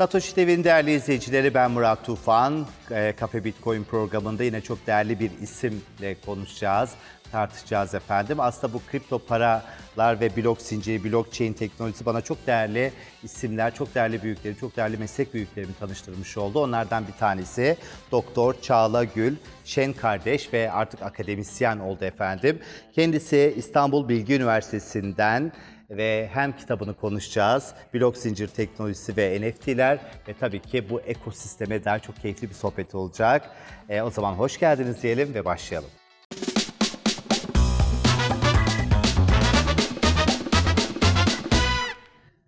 Satoshi TV'nin değerli izleyicileri ben Murat Tufan. Kafe Bitcoin programında yine çok değerli bir isimle konuşacağız, tartışacağız efendim. Aslında bu kripto paralar ve blok zinciri, blockchain teknolojisi bana çok değerli isimler, çok değerli büyüklerim, çok değerli meslek büyüklerimi tanıştırmış oldu. Onlardan bir tanesi Doktor Çağla Gül, Şen kardeş ve artık akademisyen oldu efendim. Kendisi İstanbul Bilgi Üniversitesi'nden ve hem kitabını konuşacağız, blok zincir teknolojisi ve NFT'ler ve tabii ki bu ekosisteme daha çok keyifli bir sohbet olacak. E, o zaman hoş geldiniz diyelim ve başlayalım.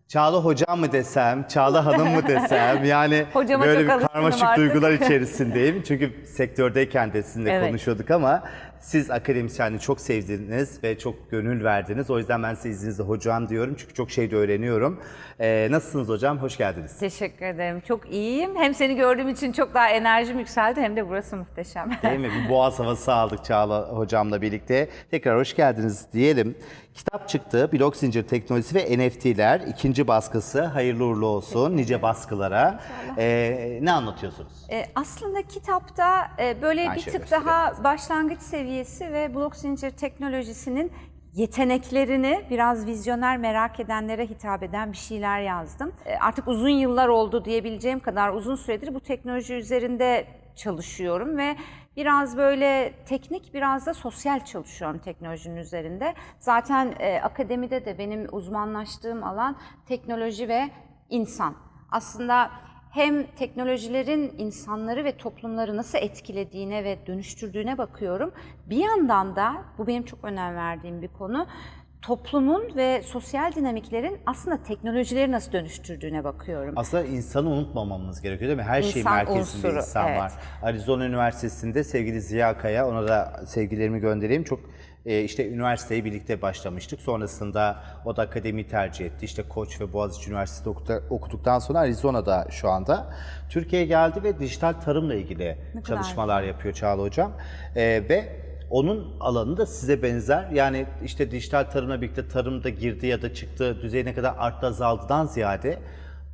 Çağla hocam mı desem, Çağla hanım mı desem yani Hocama böyle bir karmaşık artık. duygular içerisindeyim. Çünkü sektördeyken de sizinle Evet. konuşuyorduk ama siz akademisyenliği çok sevdiniz ve çok gönül verdiniz. O yüzden ben size izninizle hocam diyorum çünkü çok şey de öğreniyorum. Ee, nasılsınız hocam? Hoş geldiniz. Teşekkür ederim. Çok iyiyim. Hem seni gördüğüm için çok daha enerjim yükseldi hem de burası muhteşem. Değil mi? Bir boğaz havası aldık Çağla hocamla birlikte. Tekrar hoş geldiniz diyelim. Kitap çıktı. Blok zincir teknolojisi ve NFT'ler. ikinci baskısı. Hayırlı uğurlu olsun. Nice baskılara. Ee, ne anlatıyorsunuz? E, aslında kitapta e, böyle Ben bir şöyle tık daha başlangıç seviyesi ve blok zincir teknolojisinin yeteneklerini biraz vizyoner merak edenlere hitap eden bir şeyler yazdım. E, artık uzun yıllar oldu diyebileceğim kadar uzun süredir bu teknoloji üzerinde çalışıyorum ve biraz böyle teknik biraz da sosyal çalışıyorum teknolojinin üzerinde. Zaten e, akademide de benim uzmanlaştığım alan teknoloji ve insan. Aslında hem teknolojilerin insanları ve toplumları nasıl etkilediğine ve dönüştürdüğüne bakıyorum. Bir yandan da bu benim çok önem verdiğim bir konu. Toplumun ve sosyal dinamiklerin aslında teknolojileri nasıl dönüştürdüğüne bakıyorum. Aslında insanı unutmamamız gerekiyor değil mi? Her şeyin İnsan merkezinde unsuru, insan evet. var. Arizona Üniversitesi'nde sevgili Ziya Kaya, ona da sevgilerimi göndereyim. Çok e, işte üniversiteyi birlikte başlamıştık. Sonrasında o da akademiyi tercih etti. İşte Koç ve Boğaziçi Üniversitesi'de okudu- okuduktan sonra Arizona'da şu anda. Türkiye'ye geldi ve dijital tarımla ilgili kadar çalışmalar yapıyor Çağla Hocam. E, ve onun alanı da size benzer. Yani işte dijital tarımla birlikte tarımda girdi ya da çıktı düzeyine kadar arttı azaldıdan ziyade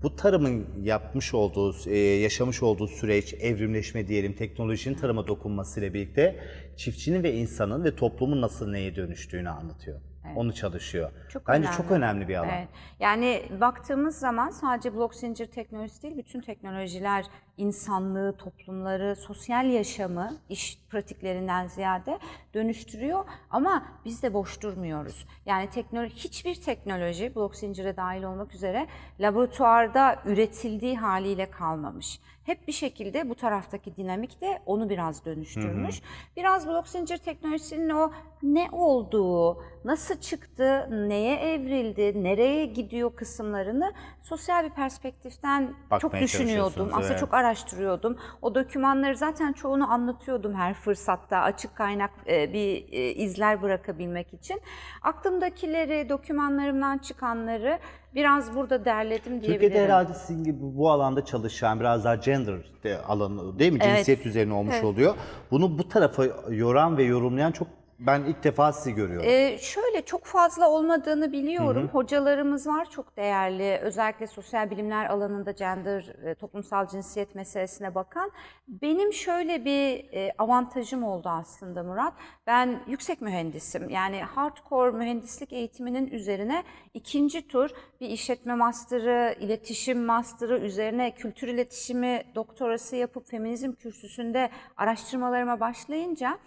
bu tarımın yapmış olduğu, e, yaşamış olduğu süreç, evrimleşme diyelim, teknolojinin tarıma dokunmasıyla birlikte çiftçinin ve insanın ve toplumun nasıl neye dönüştüğünü anlatıyor. Onu çalışıyor. Çok Bence önemli. çok önemli bir alan. Evet. Yani baktığımız zaman sadece blok zincir teknolojisi değil, bütün teknolojiler insanlığı, toplumları, sosyal yaşamı, iş pratiklerinden ziyade dönüştürüyor. Ama biz de boş durmuyoruz. Yani teknoloji, hiçbir teknoloji, blok zincire dahil olmak üzere laboratuvarda üretildiği haliyle kalmamış. Hep bir şekilde bu taraftaki dinamik de onu biraz dönüştürmüş. Biraz blok zincir teknolojisinin o ne olduğu, nasıl çıktı, neye evrildi, nereye gidiyor kısımlarını sosyal bir perspektiften çok Bakmaya düşünüyordum. çalışıyorsunuz, Aslında evet. çok araştırıyordum. O dokümanları zaten çoğunu anlatıyordum her fırsatta açık kaynak e, bir e, izler bırakabilmek için. Aklımdakileri, dokümanlarımdan çıkanları biraz burada derledim diyebilirim. Türkiye'de herhalde sizin gibi bu alanda çalışan biraz daha gender de alanı değil mi? Evet. Cinsiyet üzerine olmuş Evet. oluyor. Bunu bu tarafa yoran ve yorumlayan çok ben ilk defa sizi görüyorum. Ee, şöyle çok fazla olmadığını biliyorum. Hocalarımız var çok değerli. Özellikle sosyal bilimler alanında gender, e, toplumsal cinsiyet meselesine bakan. Benim şöyle bir e, avantajım oldu aslında Murat. Ben yüksek mühendisim. Yani hardcore mühendislik eğitiminin üzerine ikinci tur bir işletme master'ı, iletişim master'ı üzerine kültür iletişimi doktorası yapıp feminizm kürsüsünde araştırmalarıma başlayınca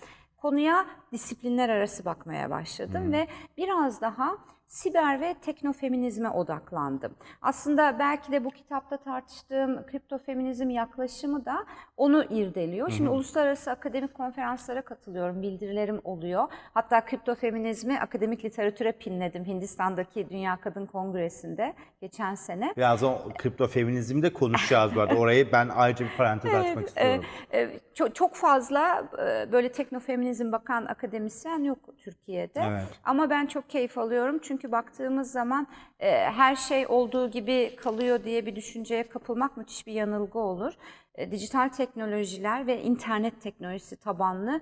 konuya disiplinler arası bakmaya başladım ve biraz daha siber ve teknofeminizme odaklandım. Aslında belki de bu kitapta tartıştığım kriptofeminizm yaklaşımı da onu irdeliyor. Şimdi uluslararası akademik konferanslara katılıyorum, bildirilerim oluyor. Hatta kriptofeminizmi akademik literatüre pinledim Hindistan'daki Dünya Kadın Kongresi'nde geçen sene. Birazdan kripto feminizmi de konuşacağız bu arada. Orayı ben ayrıca bir parantez açmak istiyorum. Ee, çok, çok fazla e, böyle teknofeminizm bakan akademisyen yok Türkiye'de. Evet. Ama ben çok keyif alıyorum çünkü baktığımız zaman e, her şey olduğu gibi kalıyor diye bir düşünceye kapılmak müthiş bir yanılgı olur. E, dijital teknolojiler ve internet teknolojisi tabanlı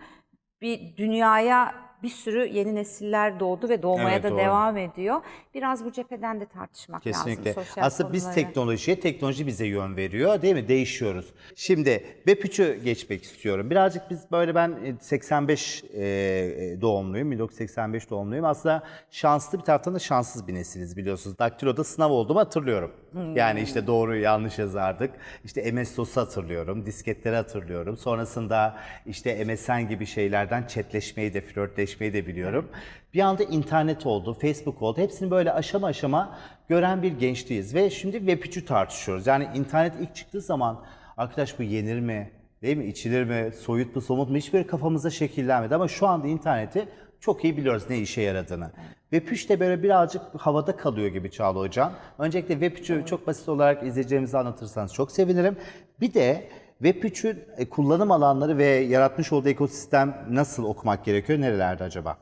bir dünyaya bir sürü yeni nesiller doğdu ve doğmaya Evet, da doğru. devam ediyor. Biraz bu cepheden de tartışmak Kesinlikle. lazım. sosyal Aslında biz konuları. teknolojiye, teknoloji bize yön veriyor değil mi? Değişiyoruz. Şimdi Web3'ü geçmek istiyorum. Birazcık biz böyle ben e, 85 e, e, doğumluyum, 1985 doğumluyum. Aslında şanslı bir taraftan da şanssız bir nesiliz biliyorsunuz. Daktilo'da sınav olduğumu hatırlıyorum. Yani işte doğru yanlış yazardık. İşte MS-DOS'u hatırlıyorum, disketleri hatırlıyorum. Sonrasında işte MSN gibi şeylerden chatleşmeyi de, flörtleşmeyi de biliyorum. Bir anda internet oldu, Facebook oldu. Hepsini böyle aşama aşama gören bir gençliğiz. Ve şimdi Web3'ü tartışıyoruz. Yani internet ilk çıktığı zaman arkadaş bu yenir mi? Değil mi? İçilir mi? Soyut mu? Somut mu? Hiçbir kafamızda şekillenmedi. Ama şu anda interneti çok iyi biliyoruz ne işe yaradığını. Web3 de böyle birazcık havada kalıyor gibi Çağla Hocam. Öncelikle Web3'ü çok basit olarak izleyicilerimize anlatırsanız çok sevinirim. Bir de Web3'ün e, kullanım alanları ve yaratmış olduğu ekosistem nasıl okumak gerekiyor? Nerelerde acaba?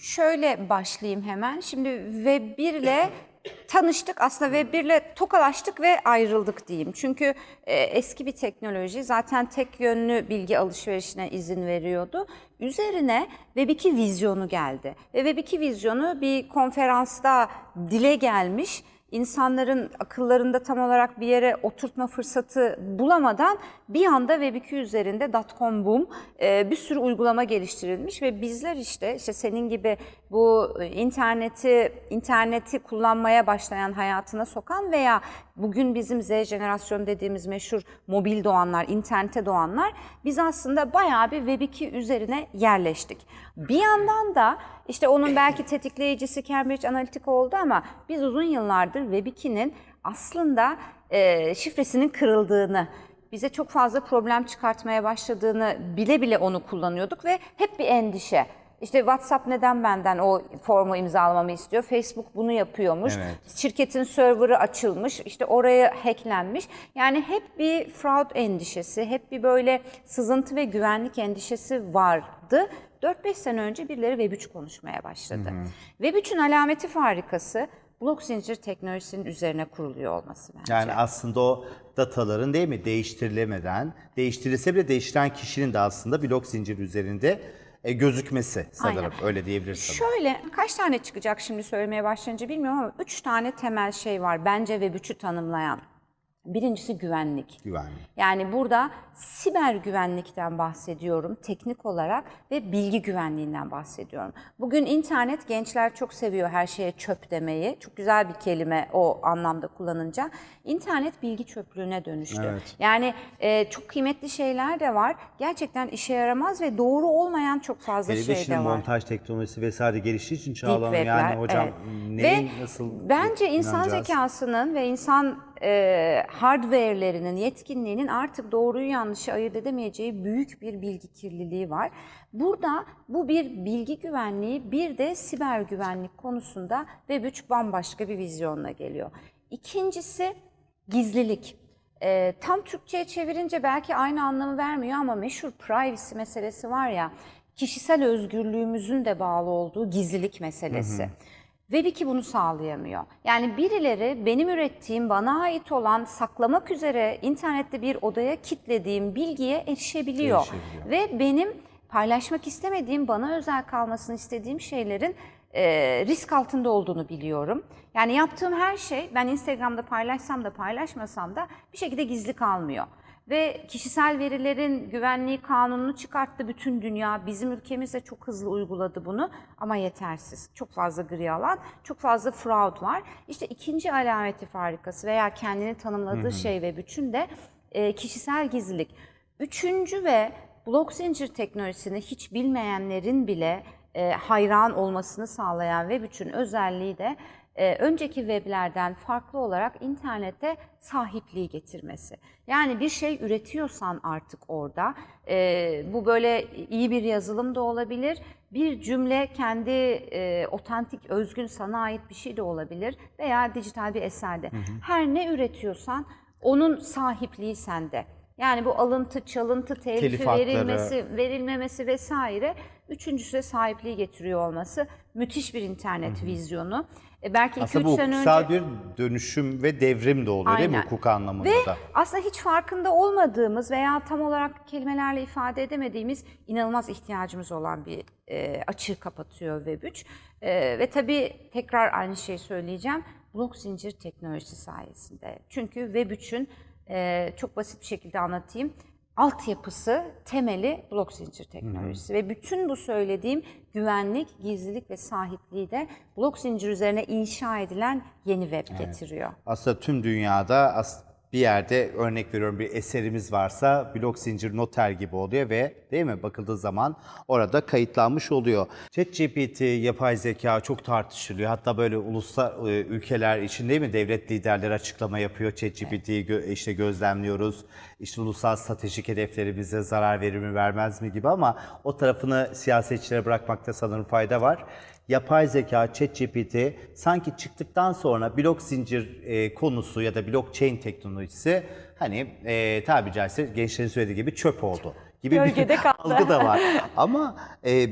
Şöyle başlayayım hemen. Şimdi Web1 ile tanıştık. Aslında Web1 ile tokalaştık ve ayrıldık diyeyim. Çünkü e, eski bir teknoloji zaten tek yönlü bilgi alışverişine izin veriyordu. Üzerine Web2 vizyonu geldi. Ve Web2 vizyonu bir konferansta dile gelmiş insanların akıllarında tam olarak bir yere oturtma fırsatı bulamadan bir anda Web2 üzerinde .com boom e, bir sürü uygulama geliştirilmiş ve bizler işte işte senin gibi bu e, interneti interneti kullanmaya başlayan hayatına sokan veya bugün bizim Z jenerasyonu dediğimiz meşhur mobil doğanlar, internete doğanlar biz aslında bayağı bir Web2 üzerine yerleştik. Bir yandan da işte onun belki tetikleyicisi Cambridge Analytica oldu ama biz uzun yıllardır Web2'nin aslında e, şifresinin kırıldığını, bize çok fazla problem çıkartmaya başladığını bile bile onu kullanıyorduk ve hep bir endişe. İşte WhatsApp neden benden o formu imzalamamı istiyor? Facebook bunu yapıyormuş. Evet. Şirketin serverı açılmış, işte oraya hacklenmiş. Yani hep bir fraud endişesi, hep bir böyle sızıntı ve güvenlik endişesi vardı. 4-5 sene önce birileri Web3 konuşmaya başladı. Web3'ün alameti farikası blok zincir teknolojisinin üzerine kuruluyor olması bence. Yani aslında o dataların değil mi değiştirilemeden, değiştirilse bile değiştiren kişinin de aslında blok zinciri üzerinde e, gözükmesi sanırım. Aynen. Öyle diyebiliriz. Şöyle kaç tane çıkacak şimdi söylemeye başlayınca bilmiyorum ama üç tane temel şey var bence Web3'ü tanımlayan. Birincisi güvenlik. Güvenli. Yani burada siber güvenlikten bahsediyorum teknik olarak ve bilgi güvenliğinden bahsediyorum. Bugün internet gençler çok seviyor her şeye çöp demeyi. Çok güzel bir kelime o anlamda kullanınca. İnternet bilgi çöplüğüne dönüştü. Evet. Yani e, çok kıymetli şeyler de var. Gerçekten işe yaramaz ve doğru olmayan çok fazla Hele şey de var. montaj teknolojisi vesaire geliştiği için Çağla Hanım yani hocam evet. neyin Ve nasıl Bence insan zekasının ve insan e, hardware'lerinin, yetkinliğinin artık doğruyu yanlışı ayırt edemeyeceği büyük bir bilgi kirliliği var. Burada bu bir bilgi güvenliği, bir de siber güvenlik konusunda Web3 bambaşka bir vizyonla geliyor. İkincisi gizlilik. E, tam Türkçe'ye çevirince belki aynı anlamı vermiyor ama meşhur privacy meselesi var ya, kişisel özgürlüğümüzün de bağlı olduğu gizlilik meselesi. Web2 bunu sağlayamıyor. Yani birileri benim ürettiğim, bana ait olan, saklamak üzere internette bir odaya kitlediğim bilgiye erişebiliyor. Erişebiliyor. Ve benim paylaşmak istemediğim, bana özel kalmasını istediğim şeylerin e, risk altında olduğunu biliyorum. Yani yaptığım her şey ben Instagram'da paylaşsam da paylaşmasam da bir şekilde gizli kalmıyor. Ve kişisel verilerin güvenliği kanununu çıkarttı bütün dünya. Bizim ülkemiz de çok hızlı uyguladı bunu ama yetersiz. Çok fazla gri alan, çok fazla fraud var. İşte ikinci alameti farikası veya kendini tanımladığı şey ve bütün de e, kişisel gizlilik. Üçüncü ve blok zincir teknolojisini hiç bilmeyenlerin bile e, hayran olmasını sağlayan Web3'ün özelliği de e, önceki weblerden farklı olarak internete sahipliği getirmesi. Yani bir şey üretiyorsan artık orada, e, bu böyle iyi bir yazılım da olabilir, bir cümle kendi e, otantik, özgün sana ait bir şey de olabilir veya dijital bir eserde. Her ne üretiyorsan onun sahipliği sende. Yani bu alıntı, çalıntı, Telif telifi verilmesi, verilmemesi vesaire. Üçüncüsü de sahipliği getiriyor olması. Müthiş bir internet vizyonu. E, belki 2-3 Aslında bu sene önce... bir dönüşüm ve devrim de oluyor değil mi Aynen. hukuk anlamında Ve da? aslında hiç farkında olmadığımız veya tam olarak kelimelerle ifade edemediğimiz inanılmaz ihtiyacımız olan bir e, açığı kapatıyor Web3. E, ve tabii tekrar aynı şeyi söyleyeceğim. Blok zincir teknolojisi sayesinde. Çünkü Web3'ün e, çok basit bir şekilde anlatayım. Altyapısı, temeli blok zincir teknolojisi. Ve bütün bu söylediğim güvenlik, gizlilik ve sahipliği de blok zincir üzerine inşa edilen yeni web getiriyor. Aslında tüm dünyada as- bir yerde örnek veriyorum bir eserimiz varsa blok zincir noter gibi oluyor ve değil mi bakıldığı zaman orada kayıtlanmış oluyor. ChatGPT, yapay zeka çok tartışılıyor. Hatta böyle uluslar e, ülkeler için değil mi devlet liderleri açıklama yapıyor. ChatGPT'yi gö- işte gözlemliyoruz. İşte ulusal stratejik hedeflerimize zarar verir mi vermez mi gibi ama o tarafını siyasetçilere bırakmakta sanırım fayda var yapay zeka, ChatGPT sanki çıktıktan sonra blok zincir e, konusu ya da blockchain teknolojisi hani e, tabiri caizse gençlerin söylediği gibi çöp oldu gibi Gölgede bir kaldı. algı da var. Ama e,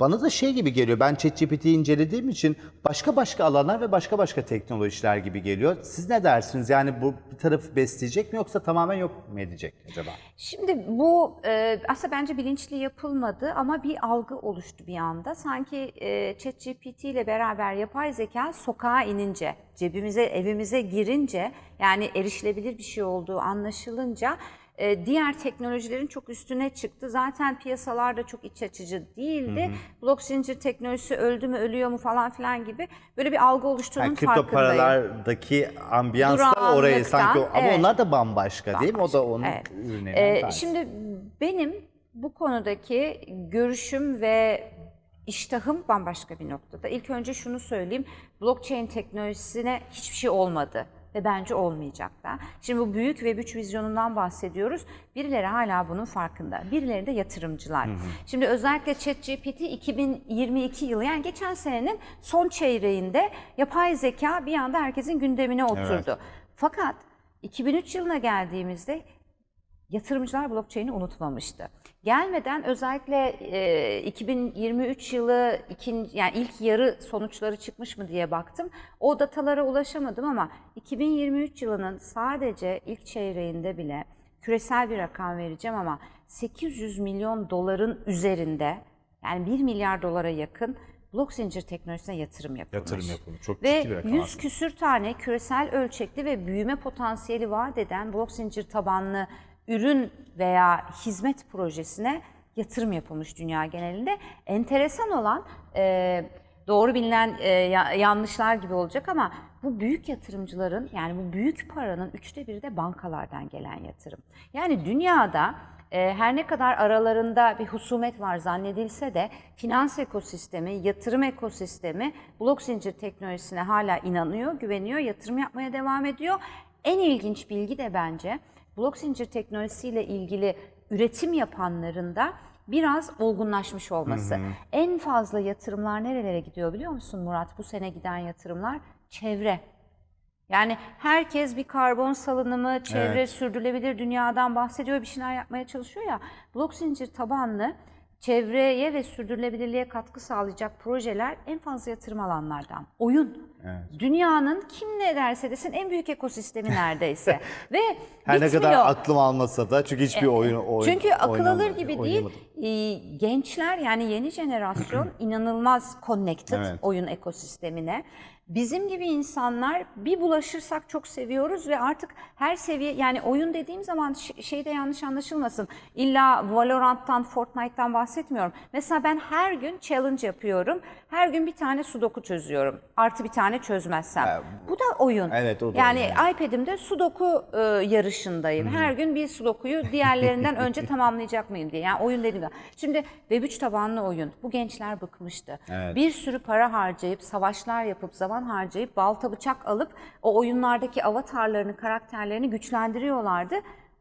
bana da şey gibi geliyor. Ben ChatGPT'yi incelediğim için başka başka alanlar ve başka başka teknolojiler gibi geliyor. Siz ne dersiniz? Yani bu bir tarafı besleyecek mi yoksa tamamen yok mu edecek acaba? Şimdi bu e, aslında bence bilinçli yapılmadı ama bir algı oluştu bir anda. Sanki e, ChatGPT ile beraber yapay zeka sokağa inince, cebimize, evimize girince yani erişilebilir bir şey olduğu anlaşılınca diğer teknolojilerin çok üstüne çıktı. Zaten piyasalar da çok iç açıcı değildi. Blok zincir teknolojisi öldü mü ölüyor mu falan filan gibi böyle bir algı oluştuğunun Yani kripto farkındayım. paralardaki ambiyans da oraya sanki o- ama evet. onlar da bambaşka, değil mi? O da onun Evet. ürünlerinden Ee, şimdi benim bu konudaki görüşüm ve iştahım bambaşka bir noktada. İlk önce şunu söyleyeyim. Blockchain teknolojisine hiçbir şey olmadı ve bence olmayacak da. Şimdi bu büyük ve güç vizyonundan bahsediyoruz. Birileri hala bunun farkında. Birileri de yatırımcılar. Şimdi özellikle ChatGPT 2022 yılı yani geçen senenin son çeyreğinde yapay zeka bir anda herkesin gündemine oturdu. Fakat 2003 yılına geldiğimizde yatırımcılar blockchain'i unutmamıştı. Gelmeden özellikle e, 2023 yılı ikinci, yani ilk yarı sonuçları çıkmış mı diye baktım. O datalara ulaşamadım ama 2023 yılının sadece ilk çeyreğinde bile küresel bir rakam vereceğim ama 800 milyon doların üzerinde yani 1 milyar dolara yakın blok zincir teknolojisine yatırım yapılmış. Yatırım yapılmış. Çok Ve ciddi bir rakam 100 aslında. küsür tane küresel ölçekli ve büyüme potansiyeli vaat eden blok zincir tabanlı ürün veya hizmet projesine yatırım yapılmış dünya genelinde. Enteresan olan e, doğru bilinen e, ya- yanlışlar gibi olacak ama bu büyük yatırımcıların yani bu büyük paranın üçte biri de bankalardan gelen yatırım. Yani dünyada e, her ne kadar aralarında bir husumet var zannedilse de finans ekosistemi, yatırım ekosistemi blok zincir teknolojisine hala inanıyor, güveniyor, yatırım yapmaya devam ediyor. En ilginç bilgi de bence blok zincir teknolojisiyle ilgili üretim yapanların da biraz olgunlaşmış olması. En fazla yatırımlar nerelere gidiyor biliyor musun Murat? Bu sene giden yatırımlar çevre. Yani herkes bir karbon salınımı, çevre, Evet. sürdürülebilir dünyadan bahsediyor, bir şeyler yapmaya çalışıyor ya. Blok zincir tabanlı çevreye ve sürdürülebilirliğe katkı sağlayacak projeler en fazla yatırım alanlardan. Oyun. Dünyanın kim ne derse desin en büyük ekosistemi neredeyse. ve Her ne bitmiyor. kadar aklım almasa da çünkü hiçbir oyun oyun Çünkü akıl alır oynamadım, gibi değil. Ee, gençler yani yeni jenerasyon inanılmaz connected Evet. oyun ekosistemine. Bizim gibi insanlar bir bulaşırsak çok seviyoruz ve artık her seviye yani oyun dediğim zaman şey de yanlış anlaşılmasın. İlla Valorant'tan, Fortnite'tan bahsetmiyorum. Mesela ben her gün challenge yapıyorum. Her gün bir tane sudoku çözüyorum. Artı bir tane çözmezsem. Bu da oyun. Evet, o da yani oyun, iPad'imde sudoku e, yarışındayım. Her gün bir sudokuyu diğerlerinden önce tamamlayacak mıyım diye. Yani oyun dediğim zaman. Şimdi Web3 tabanlı oyun. Bu gençler bıkmıştı. Evet. Bir sürü para harcayıp, savaşlar yapıp, zaman harcayıp, balta bıçak alıp o oyunlardaki avatarlarını, karakterlerini güçlendiriyorlardı.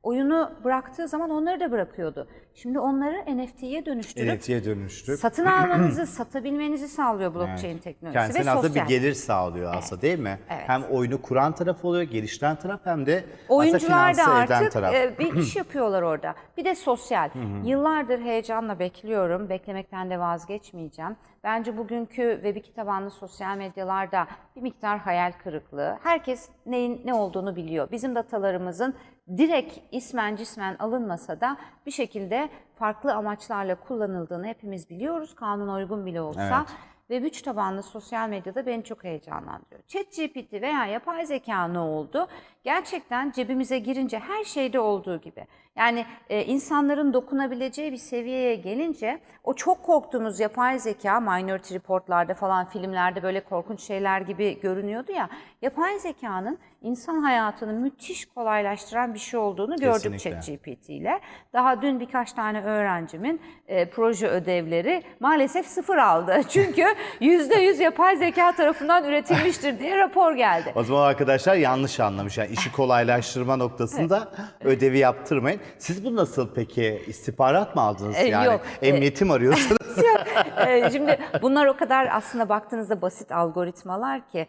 oyunu bıraktığı zaman onları da bırakıyordu. Şimdi onları NFT'ye dönüştürüp NFT'ye dönüştürüp satın almanızı, satabilmenizi sağlıyor blockchain teknolojisi kendisine ve aslında sosyal. bir gelir sağlıyor aslında değil mi? Evet. Hem oyunu kuran taraf oluyor, geliştiren taraf hem de aslında Oyuncular da finanse eden artık taraf. e, bir iş yapıyorlar orada. Bir de sosyal. Yıllardır heyecanla bekliyorum. Beklemekten de vazgeçmeyeceğim. Bence bugünkü Web2 tabanlı sosyal medyalarda bir miktar hayal kırıklığı. Herkes neyin ne olduğunu biliyor. Bizim datalarımızın direkt ismen cismen alınmasa da bir şekilde farklı amaçlarla kullanıldığını hepimiz biliyoruz. Kanuna uygun bile olsa. Evet. Ve güç tabanlı sosyal medyada beni çok heyecanlandırıyor. ChatGPT veya yapay zeka ne oldu? Gerçekten cebimize girince her şeyde olduğu gibi. Yani e, insanların dokunabileceği bir seviyeye gelince o çok korktuğumuz yapay zeka Minority Report'larda falan filmlerde böyle korkunç şeyler gibi görünüyordu ya. Yapay zekanın insan hayatını müthiş kolaylaştıran bir şey olduğunu gördük. ChatGPT ile. Daha dün birkaç tane öğrencimin e, proje ödevleri maalesef sıfır aldı. Çünkü %100 yapay zeka tarafından üretilmiştir diye rapor geldi. O zaman arkadaşlar yanlış anlamış. Yani işi kolaylaştırma noktasında ödevi yaptırmayın. Siz bu nasıl peki istihbarat mı aldınız? E, yani yok. emniyeti mi arıyorsunuz? Ee, Şimdi bunlar o kadar aslında baktığınızda basit algoritmalar ki e,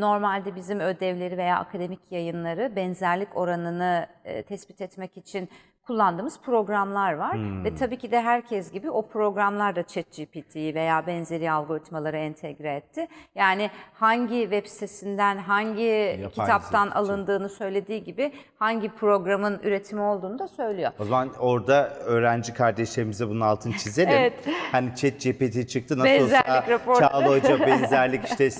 normalde bizim ödevleri veya akademik yayınları benzerlik oranını tespit etmek için kullandığımız programlar var. Ve tabii ki de herkes gibi o programlar da ChatGPT'yi veya benzeri algoritmaları entegre etti. Yani hangi web sitesinden, hangi kitaptan zeka. alındığını söylediği gibi hangi programın üretimi olduğunu da söylüyor. O zaman orada öğrenci kardeşlerimize bunun altını çizelim. Evet. Hani chat GPT çıktı nasıl Benzerlik olsa raporları. Çağla Hoca benzerlik işte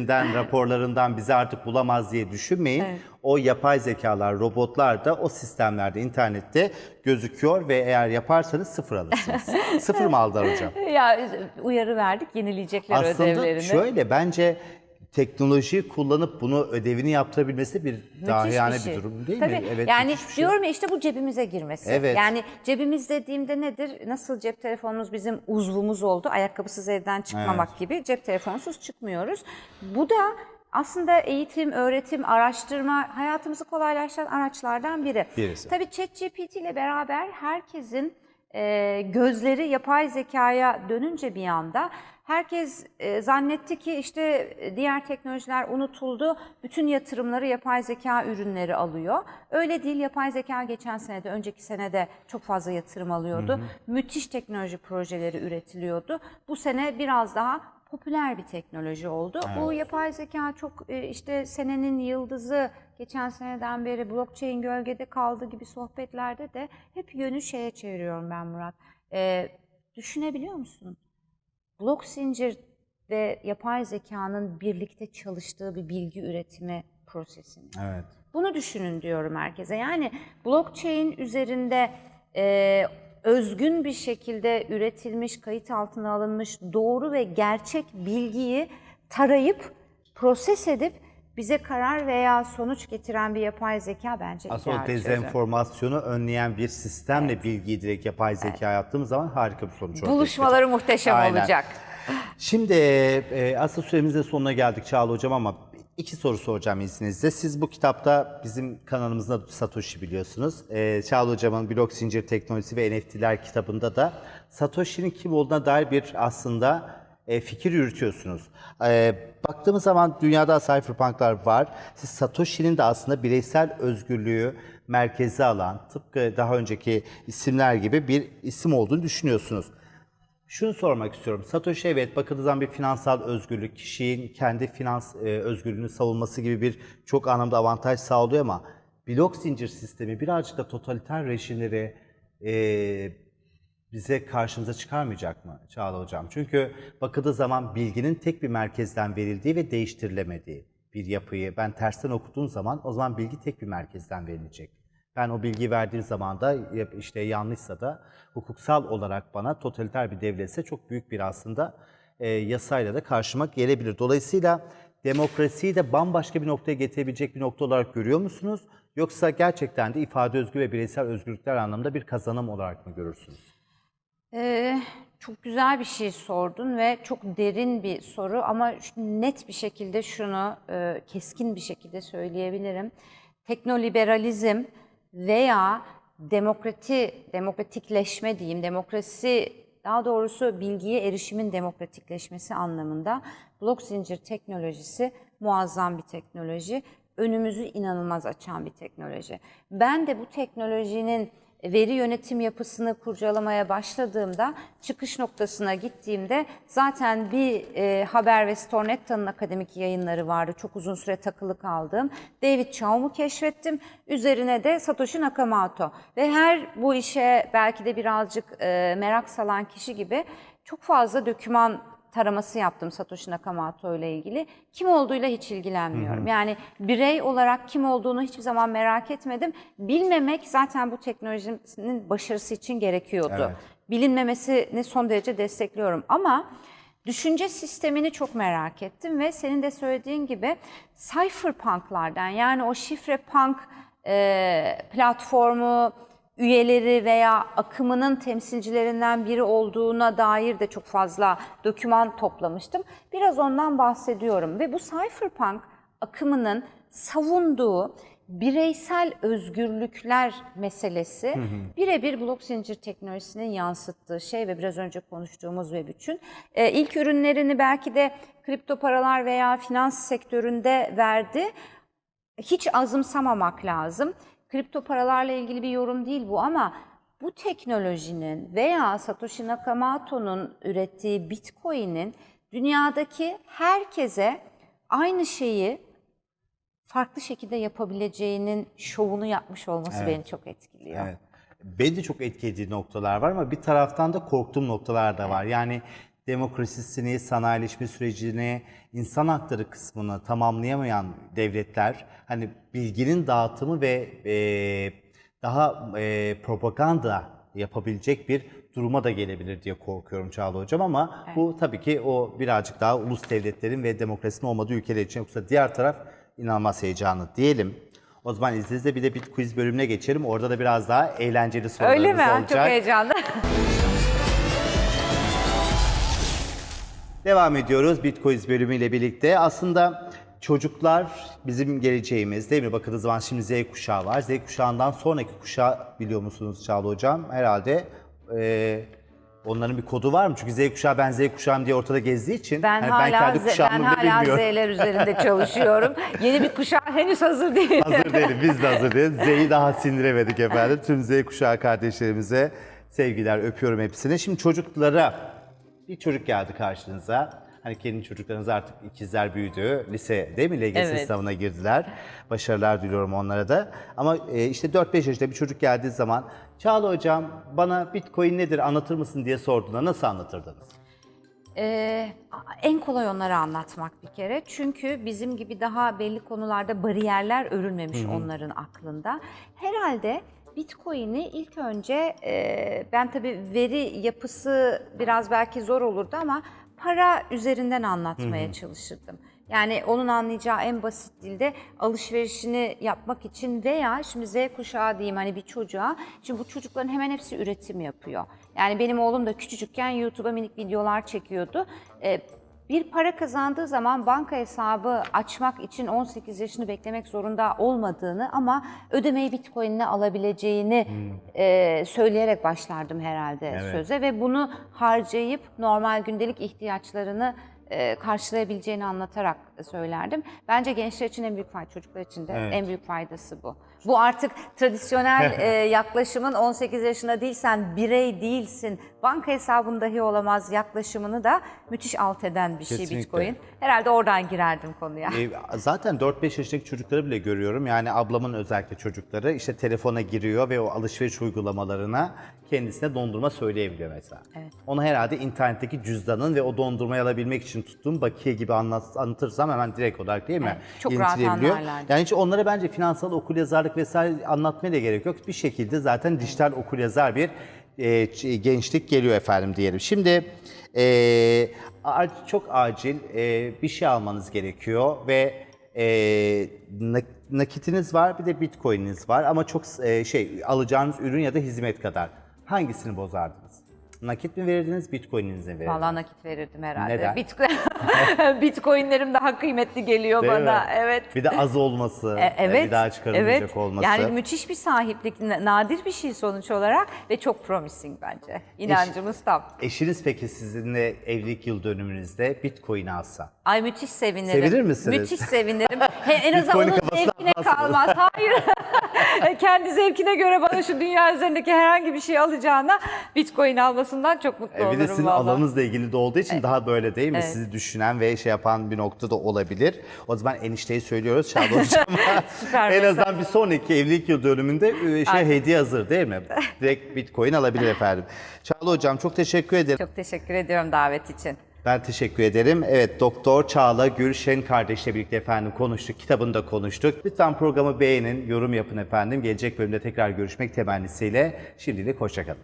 sitelerinden, raporlarından bizi artık bulamaz diye düşünmeyin. O yapay zekalar, robotlar da o sistemlerde, internette gözüküyor ve eğer yaparsanız sıfır alırsınız. sıfır mı aldılar hocam? Ya uyarı verdik, yenileyecekler Aslında ödevlerini. şöyle bence teknolojiyi kullanıp bunu ödevini yaptırabilmesi bir dahiyane Müthiş bir, şey. durum değil Tabii, mi? Evet, yani bir şey. diyorum ya işte bu cebimize girmesi. Evet. Yani cebimiz dediğimde nedir? Nasıl cep telefonumuz bizim uzvumuz oldu. Ayakkabısız evden çıkmamak gibi cep telefonsuz çıkmıyoruz. Bu da aslında eğitim, öğretim, araştırma hayatımızı kolaylaştıran araçlardan biri. Birisi. Tabii ChatGPT ile beraber herkesin e, gözleri yapay zekaya dönünce bir anda herkes e, zannetti ki işte e, diğer teknolojiler unutuldu. Bütün yatırımları yapay zeka ürünleri alıyor. Öyle değil. Yapay zeka geçen senede, önceki senede çok fazla yatırım alıyordu. Müthiş teknoloji projeleri üretiliyordu. Bu sene biraz daha popüler bir teknoloji oldu. Bu yapay zeka çok e, işte senenin yıldızı geçen seneden beri blockchain gölgede kaldı gibi sohbetlerde de hep yönü şeye çeviriyorum ben Murat. E, düşünebiliyor musun? Blok zincir ve yapay zekanın birlikte çalıştığı bir bilgi üretimi prosesini. Evet. Bunu düşünün diyorum herkese. Yani blockchain üzerinde e, özgün bir şekilde üretilmiş, kayıt altına alınmış doğru ve gerçek bilgiyi tarayıp, proses edip bize karar veya sonuç getiren bir yapay zeka bence Aslında o dezenformasyonu önleyen bir sistemle bilgiyi direkt yapay zeka yaptığımız zaman harika bir sonuç ortaya Buluşmaları muhteşem Aynen. olacak. Şimdi e, aslında süremizin sonuna geldik Çağla Hocam ama iki soru soracağım izninizle. Siz bu kitapta bizim kanalımızın adı Satoshi biliyorsunuz. E, Çağla Hocam'ın Blok Zincir Teknolojisi ve NFT'ler kitabında da Satoshi'nin kim olduğuna dair bir aslında e, fikir yürütüyorsunuz. E, baktığımız zaman dünyada cypherpunklar var. Siz Satoshi'nin de aslında bireysel özgürlüğü merkeze alan, tıpkı daha önceki isimler gibi bir isim olduğunu düşünüyorsunuz. Şunu sormak istiyorum. Satoshi evet bakıldığı zaman bir finansal özgürlük, kişinin kendi finans e, özgürlüğünü savunması gibi bir çok anlamda avantaj sağlıyor ama blok zincir sistemi birazcık da totaliter rejimleri bize karşımıza çıkarmayacak mı Çağla Hocam? Çünkü bakıldığı zaman bilginin tek bir merkezden verildiği ve değiştirilemediği bir yapıyı ben tersten okuduğum zaman o zaman bilgi tek bir merkezden verilecek. Ben o bilgiyi verdiğim zaman da işte yanlışsa da hukuksal olarak bana totaliter bir devletse çok büyük bir aslında e, yasayla da karşıma gelebilir. Dolayısıyla demokrasiyi de bambaşka bir noktaya getirebilecek bir nokta olarak görüyor musunuz? Yoksa gerçekten de ifade özgür ve bireysel özgürlükler anlamında bir kazanım olarak mı görürsünüz? Ee, çok güzel bir şey sordun ve çok derin bir soru ama net bir şekilde şunu e, keskin bir şekilde söyleyebilirim. Teknoliberalizm veya demokrati, demokratikleşme diyeyim, demokrasi daha doğrusu bilgiye erişimin demokratikleşmesi anlamında blok zincir teknolojisi muazzam bir teknoloji. Önümüzü inanılmaz açan bir teknoloji. Ben de bu teknolojinin veri yönetim yapısını kurcalamaya başladığımda, çıkış noktasına gittiğimde zaten bir e, haber ve Stornetta'nın akademik yayınları vardı. Çok uzun süre takılı kaldığım. David Chaum'u keşfettim. Üzerine de Satoshi Nakamoto. Ve her bu işe belki de birazcık e, merak salan kişi gibi çok fazla döküman taraması yaptım Satoshi Nakamoto ile ilgili. Kim olduğuyla hiç ilgilenmiyorum. Yani birey olarak kim olduğunu hiçbir zaman merak etmedim. Bilmemek zaten bu teknolojinin başarısı için gerekiyordu. Evet. Bilinmemesini son derece destekliyorum ama düşünce sistemini çok merak ettim ve senin de söylediğin gibi cypherpunklardan yani o şifre punk e, platformu üyeleri veya akımının temsilcilerinden biri olduğuna dair de çok fazla doküman toplamıştım. Biraz ondan bahsediyorum ve bu cypherpunk akımının savunduğu bireysel özgürlükler meselesi birebir blok zincir teknolojisinin yansıttığı şey ve biraz önce konuştuğumuz ve bütün. Ee, ilk ürünlerini belki de kripto paralar veya finans sektöründe verdi hiç azımsamamak lazım. Kripto paralarla ilgili bir yorum değil bu ama bu teknolojinin veya Satoshi Nakamoto'nun ürettiği Bitcoin'in dünyadaki herkese aynı şeyi farklı şekilde yapabileceğinin şovunu yapmış olması beni çok etkiliyor. Evet. Beni de çok etkilediği noktalar var ama bir taraftan da korktuğum noktalar da var. Yani demokrasisini, sanayileşme sürecini, insan hakları kısmını tamamlayamayan devletler hani bilginin dağıtımı ve e, daha e, propaganda yapabilecek bir duruma da gelebilir diye korkuyorum Çağla Hocam ama bu tabii ki o birazcık daha ulus devletlerin ve demokrasinin olmadığı ülkeler için yoksa diğer taraf inanılmaz heyecanlı diyelim. O zaman izninizle bir de bir quiz bölümüne geçelim. Orada da biraz daha eğlenceli sorularımız Öyle mi? olacak. Çok heyecanlı. Devam ediyoruz Bitcoin bölümüyle birlikte. Aslında çocuklar bizim geleceğimiz değil mi? Bakıldığı zaman şimdi Z kuşağı var. Z kuşağından sonraki kuşağı biliyor musunuz Çağla Hocam? Herhalde e, onların bir kodu var mı? Çünkü Z kuşağı ben Z kuşağım diye ortada gezdiği için Ben hani hala kendi Z- ben hala bilmiyorum. Z'ler üzerinde çalışıyorum. Yeni bir kuşak henüz hazır değil. Hazır değilim, biz de hazır değiliz. Z'yi daha sindiremedik efendim. Tüm Z kuşağı kardeşlerimize sevgiler, öpüyorum hepsini. Şimdi çocuklara, bir çocuk geldi karşınıza. Hani kendi çocuklarınız artık ikizler büyüdü. Lise değil mi? LGS Evet. sınavına girdiler. Başarılar diliyorum onlara da. Ama e, işte 4-5 yaşında bir çocuk geldiği zaman Çağla hocam bana Bitcoin nedir anlatır mısın diye sorduğunda nasıl anlatırdınız? Ee, en kolay onları anlatmak bir kere. Çünkü bizim gibi daha belli konularda bariyerler örülmemiş onların aklında. Herhalde Bitcoin'i ilk önce e, ben tabii veri yapısı biraz belki zor olurdu ama para üzerinden anlatmaya çalışırdım. Yani onun anlayacağı en basit dilde alışverişini yapmak için veya şimdi Z kuşağı diyeyim hani bir çocuğa. Şimdi bu çocukların hemen hepsi üretim yapıyor. Yani benim oğlum da küçücükken YouTube'a minik videolar çekiyordu. Ee, bir para kazandığı zaman banka hesabı açmak için 18 yaşını beklemek zorunda olmadığını ama ödemeyi Bitcoin'le alabileceğini e, söyleyerek başlardım herhalde Evet. söze ve bunu harcayıp normal gündelik ihtiyaçlarını e, karşılayabileceğini anlatarak söylerdim. Bence gençler için en büyük fayda, çocuklar için de Evet. en büyük faydası bu. Bu artık tradisyonel e, yaklaşımın 18 yaşında değilsen birey değilsin, banka hesabın dahi olamaz yaklaşımını da müthiş alt eden bir şey Kesinlikle. Bitcoin. Herhalde oradan girerdim konuya. E, zaten 4-5 yaşındaki çocukları bile görüyorum. Yani ablamın özellikle çocukları işte telefona giriyor ve o alışveriş uygulamalarına kendisine dondurma söyleyebiliyor mesela. Evet. Onu herhalde internetteki cüzdanın ve o dondurmayı alabilmek için tuttuğum bakiye gibi anlat, anlatırsam hemen direkt olarak değil mi? Evet, çok rahat anlarlardı. Yani hiç onlara bence finansal okuryazarlık vesaire anlatmaya da gerek yok. Bir şekilde zaten dijital okuryazar bir e, gençlik geliyor efendim diyelim. Şimdi e, çok acil e, bir şey almanız gerekiyor ve e, nak- nakitiniz var bir de bitcoin'iniz var ama çok e, şey alacağınız ürün ya da hizmet kadar. Hangisini bozardınız? Nakit mi verirdiniz, bitcoin'inize mi verirdiniz? Vallahi nakit verirdim herhalde. Neden? Bitcoin, Bitcoin'lerim daha kıymetli geliyor Değil bana. mi? Evet. Bir de az olması, E, evet. bir daha çıkarılmayacak evet. olması. Yani müthiş bir sahiplik, na- nadir bir şey sonuç olarak ve çok promising bence. İnancımız tam. Eşiniz peki sizinle evlilik yıl dönümünüzde bitcoin alsa? Ay müthiş sevinirim. Sevinir misiniz? Müthiş sevinirim. He, en azından onun zevkine kalmaz. Hayır. Kendi zevkine göre bana şu dünya üzerindeki herhangi bir şey alacağına Bitcoin almasından çok mutlu E, bir olurum de sizin vallahi. alanınızla ilgili de olduğu için daha böyle değil mi? Evet. Sizi düşünen ve şey yapan bir nokta da olabilir. O zaman enişteyi söylüyoruz Çağla Hocam'a. En azından bir sonraki evlilik yıl dönümünde e, şey Aynen. hediye hazır değil mi? Direkt bitcoin alabilir efendim. Çağla Hocam çok teşekkür ederim. Çok teşekkür ediyorum davet için. Ben teşekkür ederim. Evet Doktor Çağla Gülşen kardeşle birlikte efendim konuştuk. Kitabını da konuştuk. Lütfen programı beğenin, yorum yapın efendim. Gelecek bölümde tekrar görüşmek temennisiyle. Şimdilik hoşçakalın.